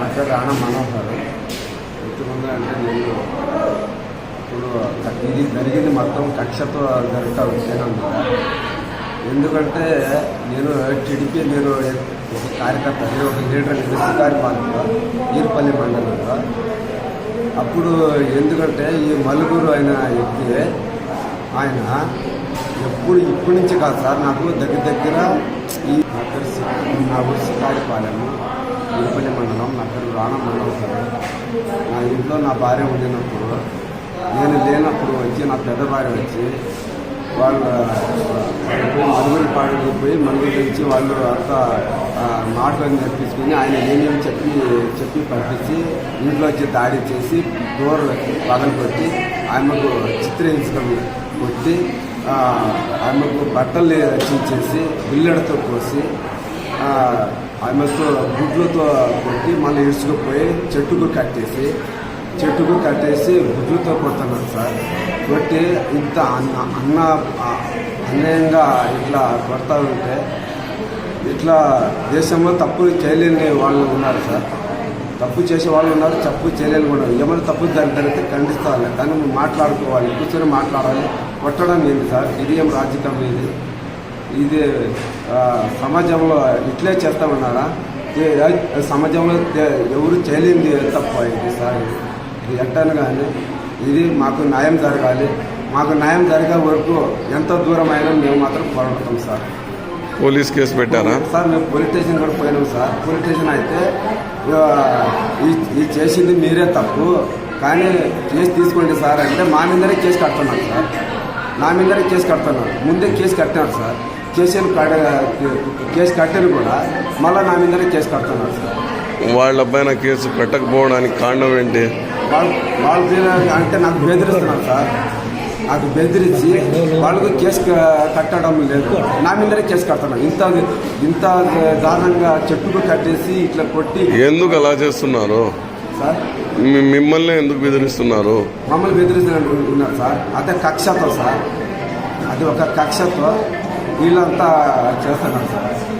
నా పేరు రాణా మనోహర్ ఎంతమంది అంటే నేను ఇప్పుడు ఇది జరిగింది మొత్తం కక్షతో జరుగుతా వచ్చాను ఎందుకంటే నేను టీడీపీ నేను ఒక కార్యకర్త నేను ఒక లీడర్ నేను పాలన ఈర్పల్లి మండలంలో. అప్పుడు ఎందుకంటే ఈ మలుగురు అయిన వ్యక్తి ఆయన ఎప్పుడు ఇప్పటి నుంచి కాదు సార్ నాకు దగ్గర దగ్గర ఈ నా నా ఊరు శికారిపాలెము ఈర్పల్లి మండలం నా పేరు రాణా మండలం. నా ఇంట్లో నా భార్య ఉండినప్పుడు నేను లేనప్పుడు వచ్చి నా పెద్ద భార్య వచ్చి వాళ్ళు మరుగురి పాడుకు పోయి మరుగురి తెచ్చి వాళ్ళు అంతా నాటకం మాటలు ఆయన ఏమేమి చెప్పి చెప్పి పంపించి ఇంట్లో వచ్చి దాడి చేసి డోర్ పగలు కొట్టి ఆమెకు చిత్రహించడం కొట్టి ఆమెకు బట్టలు రచించేసి బిల్లెడతో కోసి ఆ, గుడ్లతో కొట్టి మళ్ళీ ఇరుచుకుపోయి చెట్టుకు కట్టేసి చెట్టుకు కట్టేసి గుడ్లతో కొడుతున్నారు సార్. కొట్టి ఇంత అన్న అన్న అన్యాయంగా ఇట్లా కొడతా ఉంటే ఇట్లా దేశంలో తప్పు చేయలేని వాళ్ళు ఉన్నారు సార్. తప్పు చేసే వాళ్ళు ఉన్నారు తప్పు చేయలేని కూడా ఏమైనా తప్పు దాని జరిగితే ఖండిస్తారు కానీ మాట్లాడుకోవాలి కూర్చొని మాట్లాడాలి. కొట్టడం ఏంటి సార్? ఇది ఏం రాజకీయం ఇది? ఇది సమాజంలో ఇట్లే చేస్తామన్నారా ఏ- ఏ- సమాజంలో ఎవరు చేయలేనిది తప్ప ఇది సార్. ఇది ఎట్టని కానీ ఇది మాకు న్యాయం జరగాలి. మాకు న్యాయం జరిగే వరకు ఎంత దూరం అయినా మేము మాత్రం పోరాడతాం సార్. పోలీస్ కేసు పెట్టారా? సార్ మేము పోలీస్ స్టేషన్ కూడా పోయినాం సార్. పోలీస్ స్టేషన్ అయితే ఈ చేసింది మీరే తప్పు. కానీ కేసు తీసుకోండి సార్ అంటే మా మీదనే కేసు కడుతున్నారు సార్. నా మీదనే కేసు కడుతున్నారు ముందే కేసు కట్టినారు సార్. కేసు కడ కేసు కట్టారు కూడా మళ్ళీ నా మీదనే కేసు కడుతున్నారు. సార్ వాళ్ళ పైన కేసు పెట్టకపోవడానికి కారణం ఏంటి? వాళ్ళు మీద అంటే నాకు బెదిరిస్తున్నారు సార్. నాకు బెదిరించి వాళ్ళకు కేసు కట్టడం లేదు. నా మీదనే కేసు కడుతున్నారు. ఇంత ఇంత దారుణంగా చెట్టుకు కట్టేసి ఇట్లా కొట్టి ఎందుకు అలా చేస్తున్నారు? సార్? మిమ్మల్ని ఎందుకు బెదిరిస్తున్నారు? మమ్మల్ని బెదిరిస్తున్నారు సార్. అదే కక్షతో సార్. అది ఒక కక్షతో వీళ్ళంతా చేస్తున్నారు సార్.